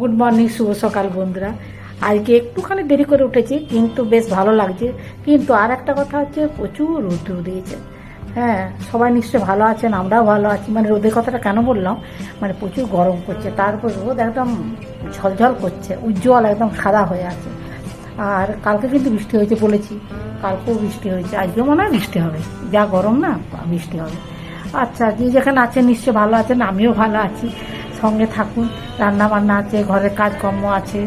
Good morning শুভ সকাল বন্ধুরা। আজকে একটুখানি দেরি করে উঠেছি, কিন্তু বেশ ভালো লাগছে। কিন্তু আর একটা কথা হচ্ছে, প্রচুর রোদ্র দিয়েছে হ্যাঁ সবাই নিশ্চয়ই ভালো আছেন, আমরাও ভালো আছি। মানে রোদের কথাটা কেন বললাম? মানে প্রচুর গরম করছে তারপর রোদ একদম ঝলঝল করছে, উজ্জ্বল, একদম সাদা হয়ে আছে। আর কালকে কিন্তু বৃষ্টি হয়েছে বলেছি, কালকেও বৃষ্টি হয়েছে আজকেও মনে হয় বৃষ্টি হবে। যা গরম না বৃষ্টি হবে। আচ্ছা যে যেখানে আছেন নিশ্চয়ই ভালো আছেন, আমিও ভালো আছি। সঙ্গে থাকুন রান্না বান্না আছে ঘরের কাজকর্ম আছে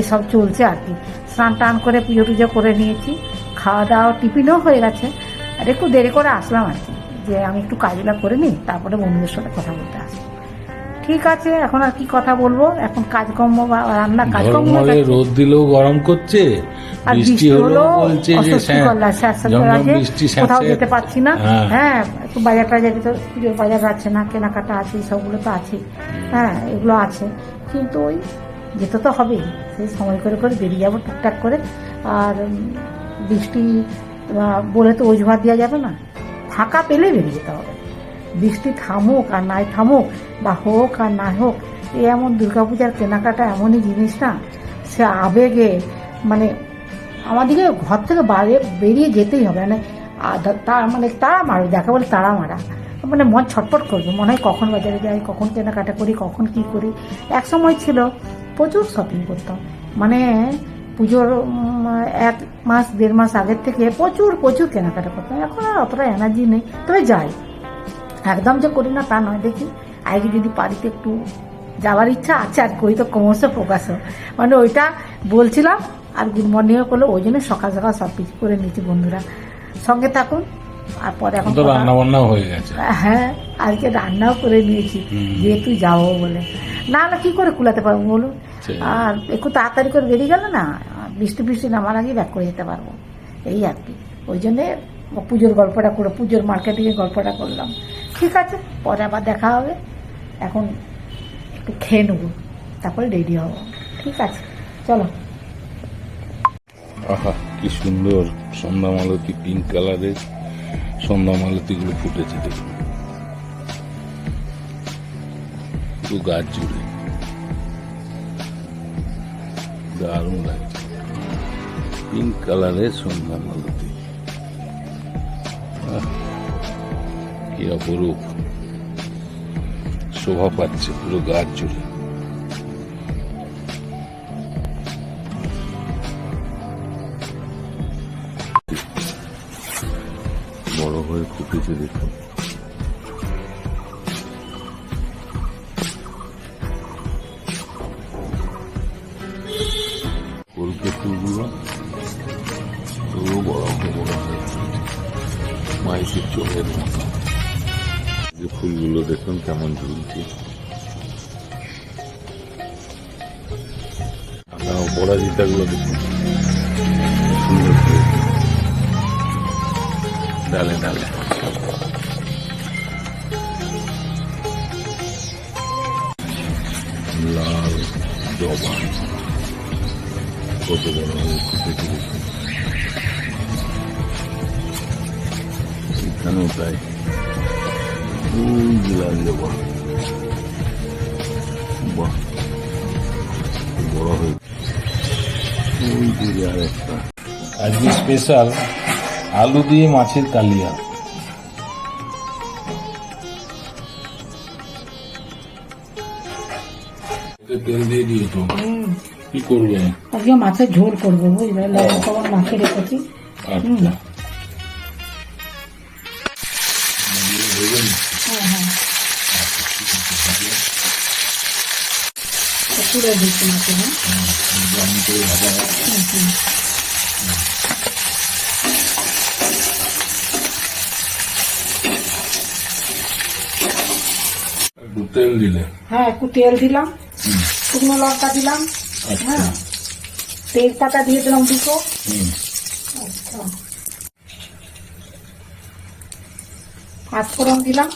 এসব চলছে আর কি। স্নান টান করে পুজো টুজো করে নিয়েছি খাওয়া দাওয়া টিফিনও হয়ে গেছে। আর একটু দেরি করে আসলাম আর কি যে আমি একটু কাজগুলো করে নিই তারপরে বন্ধুদের সাথে কথা বলতে আসি ঠিক আছে এখন আর কি কথা বলব? এখন কাজকর্ম বা রান্না কাজকর্ম রোদ দিলেও গরম করছে আর বৃষ্টি হলেও বলছে যে। বৃষ্টি কোথাও যেতে পারছি না। হ্যাঁ। হ্যাঁ একটু বাজার টাজার তো পুজোর বাজার আছে না কেনাকাটা আছে সবগুলো তো আছে হ্যাঁ এগুলো আছে। কিন্তু ওই যেতে তো হবেই। সেই সময় করে করে বেরিয়ে যাব টুকটাক করে। আর বৃষ্টি বলে তো অজুহাত দেওয়া যাবে না। ফাঁকা পেলে বেরিয়ে যেতে হবে। বৃষ্টি থামুক আর নাই থামুক, বা হোক আর না হোক, এ এমন দুর্গাপূজার কেনাকাটা এমনই জিনিস না। সে আবেগে মানে আমাদেরকে ঘর থেকে বাইরে বেরিয়ে যেতেই হবে। মানে আ- তা মানে তাড়া মারো যাকে বলে তাড়া মারা। মানে মন ছটফট করবে। মনে হয় কখন বাজারে যাই, কখন কেনাকাটা করি, কখন কি করি। এক সময় ছিল, প্রচুর শপিং করতাম। মানে পুজোর এক মাস, দেড় মাস আগের থেকে প্রচুর প্রচুর কেনাকাটা করতাম। এখন আর অতটা এনার্জি নেই, তবে যাই। একদম যে করি না তা নয়, দেখি। আগে যদি পারিতে একটু যাওয়ার ইচ্ছা আছে, আর কই তো ক্রমশ প্রকাশ। মানে ওইটা বলছিলাম, আর গুড মর্নিংও করল, ওই জন্য সকাল সকাল সব কিছু করে নিয়েছি বন্ধুরা। সঙ্গে থাকুন। আর পরে এখন রান্না বান্নাও হয়ে গেছে। হ্যাঁ আজকে রান্নাও করে নিয়েছি। হুম। যেহেতু যাব বলে। না না কি করে কুলাতে পারব বলুন? আর একটু তাড়াতাড়ি করে বেরিয়ে গেল না বৃষ্টি বৃষ্টি নামার আগে ব্যাক করে যেতে পারব। এই আর কি। ওই জন্যে পুজোর গল্পটা করে পুজোর মার্কেটিংয়ে গল্পটা করলাম। ঠিক আছে পরে আবার দেখা হবে। এখন একটু খেয়ে নেব তারপরে রেডি হব। ঠিক আছে চলো। আহা কি সুন্দর। সন্ধ্যা মালতী পিঙ্ক কালারের সন্ধ্যা মালতীগুলো ফুটেছে দেখুন। পুরো গাছ জুড়ে। দারুণ লাগছে পিঙ্ক কালারের সন্ধ্যা মালতি কি অপরূপ। শোভা পাচ্ছে পুরো গাছ জুড়ে। হয়ে ফুটেছে দেখুন ফুলগুলো বড় চোখের ফুলগুলো দেখুন কেমন ঝুলছে। আপনার দেখুন। সুন্দর ডালে ডালে লাল জবা কত বড় এখানেও তাই। লাল জবা বাহ বড় হয়ে আজকে স্পেশাল আলু দিয়ে মাছের কালিয়া। তেল দিয়ে দিয়েছ কি করবে? আজকে মাছের ঝোল করব বুঝলে লবণ টবণ মাখিয়ে রেখেছি। পুরো দিচ্ছি মাছে হ্যাঁ আমি করে ভাজা হুম, হুম। একটু তেল দিলে? হ্যাঁ একটু তেল দিলাম শুকনো লঙ্কা দিলাম আচ্ছা। হ্যাঁ। তেজপাতা দিয়ে দিলাম দুটো। আচ্ছা। পাঁচফোড়ন দিলাম।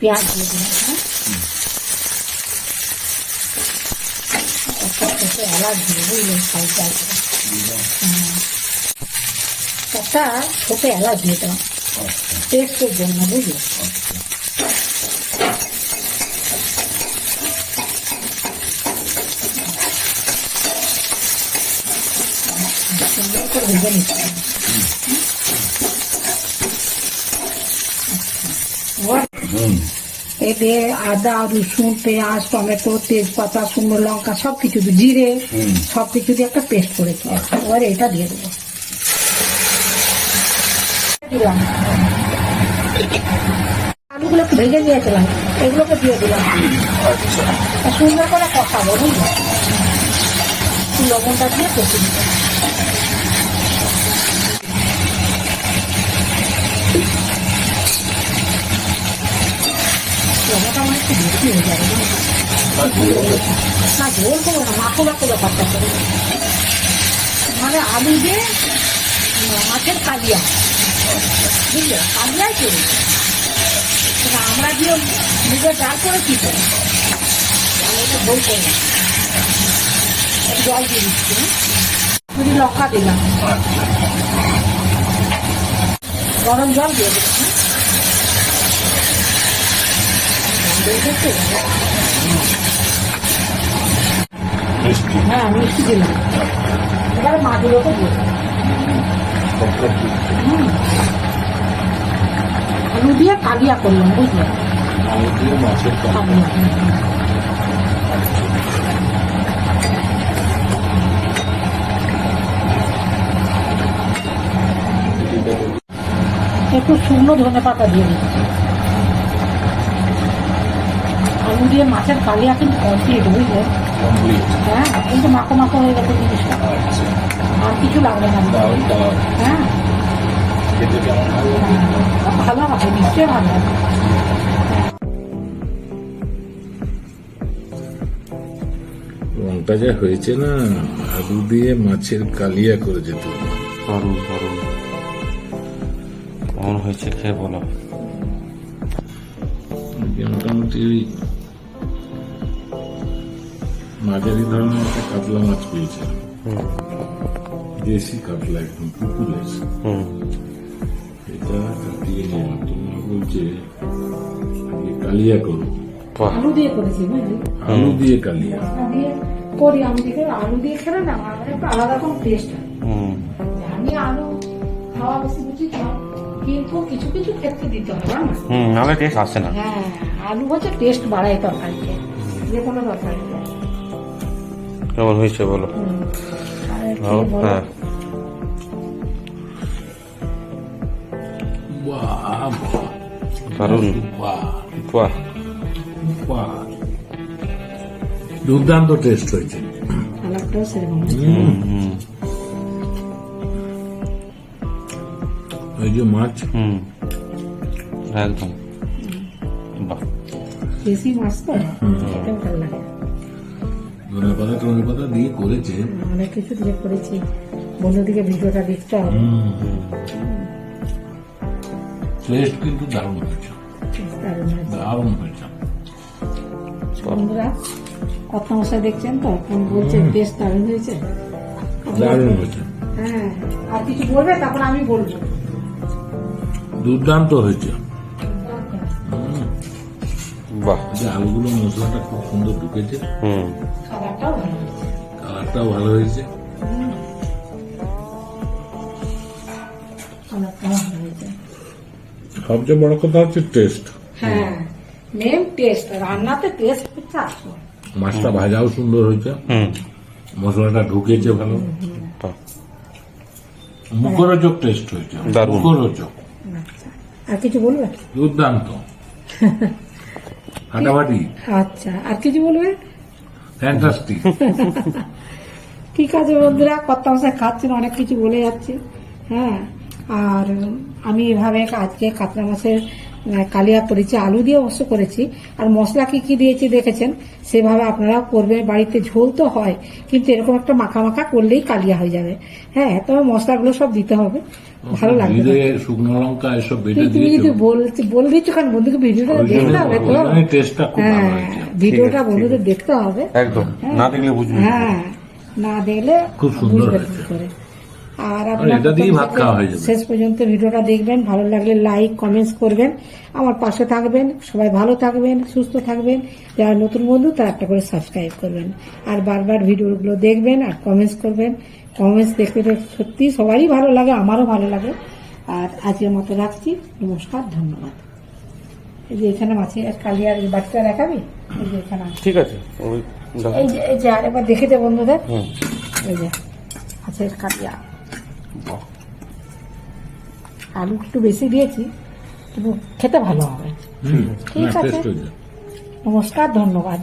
পেঁয়াজ দিয়ে দিলাম হ্যাঁ। একটা ছোটো এলাচ দিয়ে বুঝলেন সাইজটা হ্যাঁ। একটা ছোটো এলাচ দিয়ে দিলাম। টেস্টের জন্য বুঝলি এতে আদা রসুন পেঁয়াজ টমেটো তেজপাতা শুকনো লঙ্কা সবকিছু জিরে সবকিছু দিয়ে একটা পেস্ট করেছি এবার এটা দিয়ে দেবো। দিলাম। আলুগুলো একটু ভেজে দিয়েছিলাম এগুলোকে দিয়ে দিলাম। আচ্ছা। সুন্দর করে কষাবো বুঝলি? লবণটা দিয়ে কষে দিতে লবণটা আমার একটু বেশি হয়ে যাবে না? না ঝোল করব না মাখো মাখো ব্যাপারটা মানে আলু দিয়ে মাছের কালিয়া। বুঝলে কালিয়াই করি আমরা দিয়ে নিজের ডাল করে কি করি বই একটু জল দিয়ে দিচ্ছি? যদি লঙ্কা দিলাম গরম জল দিয়ে দিলাম হ্যাঁ? মিষ্টি দিলাম এবারে মাছগুলোকে দিয়ে আলু দিয়ে কালিয়া করলাম বুঝলে? আলু দিয়ে মাছের কালিয়া। একটু শুকনো ধনে পাতা দিয়ে দিচ্ছি। আলু দিয়ে মাছের কালিয়া কিন্তু কমপ্লিট বুঝলে? কমপ্লিট হ্যাঁ কিন্তু মাখো মাখো হয়ে গেছে জিনিসটা। আচ্ছা। আর কিছু লাগবে না। দারুণ হ্যাঁ। ভালো হবে নিশ্চয়ই ভালো হবে। রংটা যা হয়েছে না আলু দিয়ে মাছের কালিয়া করে যেত দারুণ দারুণ। কেমন হয়েছে খেয়ে বলো। মোটামুটি ওই মাঝারি ধরনের একটা কাতলা মাছ পেয়েছে হুম। দেশি কাতলা একদম পুকুরের হুম। এটা কাটিয়ে নিলাম তোমরা বলছে কালিয়া বাহ। আলু দিয়ে করেছি বুঝলি আলু? দিয়ে কালিয়া। দিয়ে করি আমি আলু দিয়ে খেলে না আমার একটু আলাদা রকম টেস্ট হয়। হুম। আমি আলু খাওয়া বেশি বুঝি খাও কিন্তু কিছু কিছু ক্ষেত্রে দিতে হবে না হুম নাহলে টেস্ট আসছে না। হ্যাঁ আলু হচ্ছে টেস্ট বাড়ায় তরকারিতে যে কোনো তরকারিতে। কেমন হয়েছে বলো? হ্যাঁ বাহ বাহ দারুণ বাহ বাহ বাহ দুর্দান্ত টেস্ট হয়েছে ওই যে মাছ হুম একদম বাহ দেশি মাছ তো ভালো লাগে ধনে পাতা পাতা দিয়ে করেছে। অনেক কিছু দিয়ে করেছি। বন্ধুদিকে ভিডিওটা দেখতে হবে। টেস্ট কিন্তু দারুণ হয়েছে। দারুণ হয়েছে। বন্ধুরা মশাই দেখছেন তো? কোন বলছে বেশ দারুণ হয়েছে। দারুণ হয়েছে। হ্যাঁ আর কিছু বলবে? তারপর আমি বলব। দুর্দান্ত হয়েছে। বাহ। যে আলুগুলো মশলাটা খুব সুন্দর ঢুকেছে। হুম। খাবারটাও ভালো হয়েছে। কালারটাও ভালো হয়েছে। খাবারটাও ভালো হয়েছে। সবচেয়ে বড় কথা হচ্ছে টেস্ট হ্যাঁ মেন টেস্ট রান্নাতে টেস্ট হচ্ছে আসল মাছটা ভাজাও সুন্দর হয়েছে। মশলাটা ঢুকেছে ভালো। মুখরোচক টেস্ট হয়েছে। মুখরোচক। আচ্ছা। আর কিছু বলবে? দুর্দান্ত। ফাটাফাটি আচ্ছা। আর কিছু বলবে? ফ্যান্টাস্টিক ঠিক আছে বন্ধুরা কত মশাই খাচ্ছেন, অনেক কিছু বলে যাচ্ছে। হ্যাঁ আর আমি এভাবে আজকে কাতলা মাছের কালিয়া করেছি আলু দিয়ে অবশ্য করেছি। আর মশলা কি কি দিয়েছি দেখেছেন? সেভাবে আপনারাও করবেন। বাড়িতে ঝোল তো হয় কিন্তু এরকম একটা মাখা মাখা করলেই কালিয়া হয়ে যাবে। হ্যাঁ তবে মশলাগুলো সব দিতে হবে। ভালো লাগবে শুকনো লঙ্কা এসব তুমি যদি বলছি বলে দিচ্ছ কারণ বন্ধুকে ভিডিওটা দেখতে হবে তো। হ্যাঁ ভিডিওটা বন্ধুদের দেখতে হবে। একদম। না দেখলে বুঝবি। হ্যাঁ না দেখলে খুব সুন্দর করে। আর আর আপনারা হয়ে। শেষ পর্যন্ত ভিডিওটা দেখবেন ভালো লাগলে লাইক কমেন্টস করবেন আমার পাশে থাকবেন সবাই ভালো থাকবেন সুস্থ থাকবেন যারা নতুন বন্ধু তারা একটা করে সাবস্ক্রাইব করবেন। আর বারবার ভিডিওগুলো দেখবেন আর কমেন্টস করবেন। কমেন্স দেখতে সত্যি সবারই ভালো লাগে আমারও ভালো লাগে। আর আজকের মতো রাখছি নমস্কার ধন্যবাদ। এই যে এখানে মাছের কালিয়ার এই বাটিটা দেখাবি? এই যে এখানে ঠিক আছে এই যে এই যে আরেকবার দেখে দে বন্ধুদের। এই যে মাছের কালিয়া। আলু একটু বেশি দিয়েছি কিন্তু খেতে ভালো হবে। ঠিক আছে। নমস্কার ধন্যবাদ।